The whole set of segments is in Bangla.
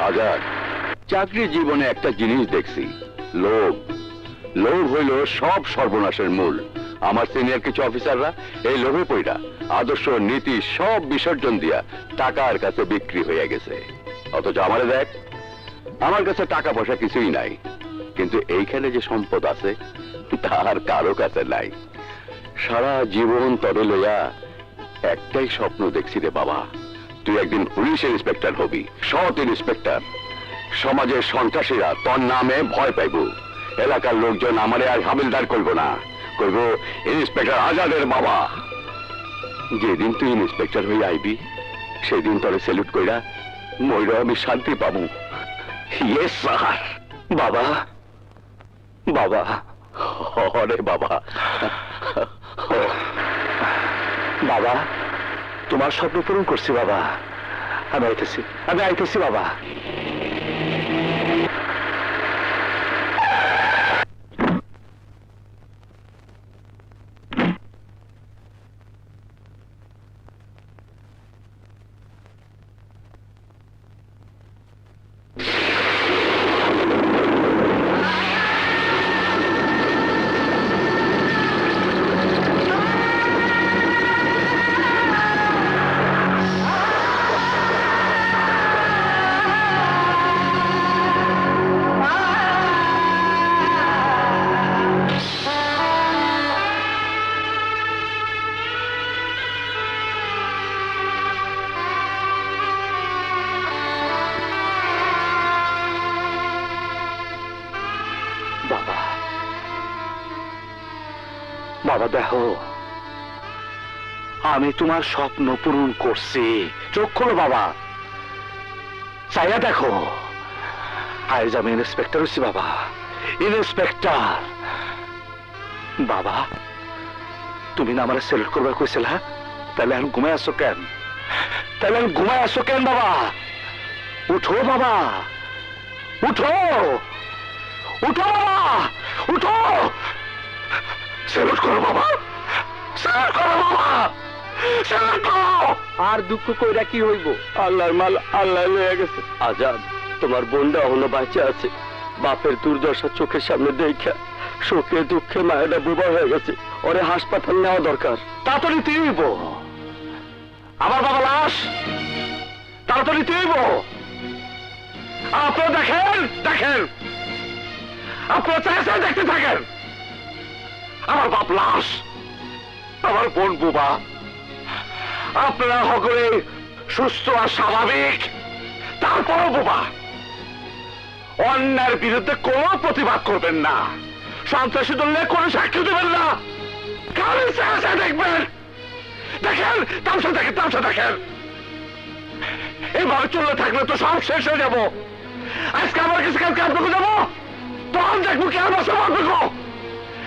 আজাদ চাকরি জীবনে একটা জিনিস দেখছি, লোভ। লোভ হইল সব সর্বনাশের মূল। আমার সিনিয়র কিছু অফিসাররা এই লোভে পইরা আদর্শ নীতি সব বিসর্জন দিয়া টাকার কাছে বিক্রি হয়ে গেছে। অথচ আমারে দেখ, আমার কাছে টাকা পয়সা কিছুই নাই। কিন্তু এইখানে যে সম্পদ আছে তার কারও কাছে নাই। সারা জীবন তরে লইয়া একটাই স্বপ্ন দেখছি রে বাবা। তুই একদিন পুলিশ ইন্সপেক্টর হবি, সৎ ইন্সপেক্টর। সমাজের সন্ত্রাসীরা তোর নামে ভয় পাইব। এলাকার লোকজন আমারে আর হাবিলদার করব না। করব ইন্সপেক্টর আজাদের বাবা। যেদিন তুই ইন্সপেক্টর হয়ে আইবি, সেদিন তোরে স্যালুট কইরা ময়ূর আমি শান্তি পাবো। ইয়েস বাবা। বাবা। অরে বাবা। বাবা। তোমার স্বপ্ন পূরণ করছি বাবা। আমি আইতেছি আমি আইতেছি বাবা। বাবা, দেখো। আমি তোমার স্বপ্ন পূরণ করছি। চোখ খোলো বাবা। চাইয়া দেখো। আজ আমি ইন্সপেক্টর হচ্ছি বাবা। ইন্সপেক্টর বাবা, তুমি না আমার সেলুট করবার কইছিল হ্যাঁ? তাহলে আমি ঘুমায় আসো কেন? তাহলে আমি ঘুমায় আসো কেন বাবা? উঠো বাবা। উঠো। উঠো বাবা। উঠো। সেলুট করো বাবা। সেলুট করো বাবা। সেলুট করো। আর দুঃখ কইরা কি হইব? আল্লাহর মাল আল্লাহ লয়ে গেছে। আজাদ তোমার বোনটা হলো বাচ্চা আছে। বাপের দুর্দশা চোখের সামনে দেখা শোকে দুঃখে মায়েরা বোবা হয়ে গেছে। ওরে হাসপাতাল নেওয়া দরকার। তাড়াতাড়ি তুইব আমার বাবা লাশ। তাড়াতাড়ি তুইব আপনারা দেখেন দেখেন। আপনারা চাই দেখতে থাকেন। আমার বাপ লাশ, আমার বোন বুবা। আপনারা সকলে সুস্থ আর স্বাভাবিক, তারপরও বোবা। অন্যায়ের বিরুদ্ধে কোনো প্রতিবাদ করবেন না। সন্ত্রাসী দলে কোনো সাক্ষী দেবেন না। কারণ চাষা দেখবেন। দেখেন, তামসা দেখেন তামসা দেখেন। এভাবে চলতে থাকলে তো সব শেষ হয়ে যাব। আজকে আমার কাছে কালকে আপনাকে যাব? তখন দেখব কে আমার সব আপনাকে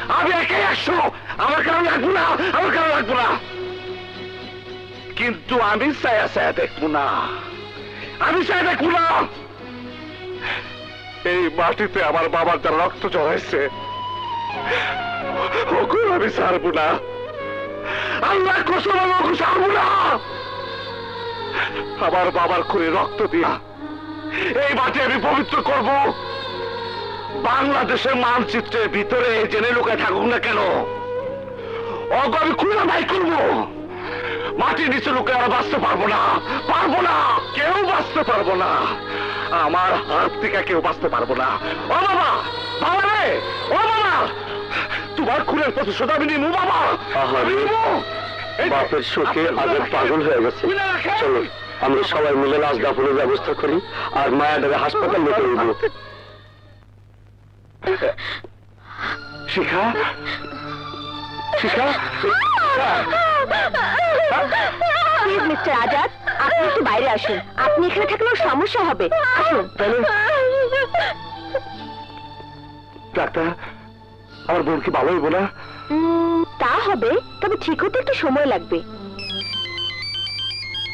আমি একাই একশো। আমার কারণ লাগবো না, আমার লাগবো না। কিন্তু আমি ছায়া দেখব না। আমি দেখব না। এই মাটিতে আমার বাবার যারা রক্ত জড়াইছে। ওগুলো আমি ছাড়বো না। আল্লাহ কসম আমি ওকে ছাড়বো না। আমার বাবার করে রক্ত দিয়া এই মাটি আমি পবিত্র করব। বাংলাদেশের মানচিত্রের ভিতরে জেনে লোকে থাকুক না কেন? অগ আমি খুলে ভাই করব। মাটির নিচে লোকে আর বাঁচতে পারব না। পারব না কেউ বাঁচতে পারব না। আমার হাত থেকে কেউ বাঁচতে পারব না। ও বাবা বাবা রে ও বাবা। তোমার খুনের প্রতিশোধ আমি নিবো বাবা। আমি নিবো। বাপের শোকে আপনারা পাগল হয়ে গেছে। চলো আমরা সবাই মিলে লাশ দাফনের ব্যবস্থা করি আর মায়াটাকে হাসপাতাল নিতে শিখা? শিখা? প্লিজ মিস্টার আজাদ আপনি একটু বাইরে আসুন। আপনি এখানে থাকলেও সমস্যা হবে। আসুন। ডাক্তার আমার বোন কি ভালো হইব না তা হবে তবে ঠিক হতে একটু সময় লাগবে।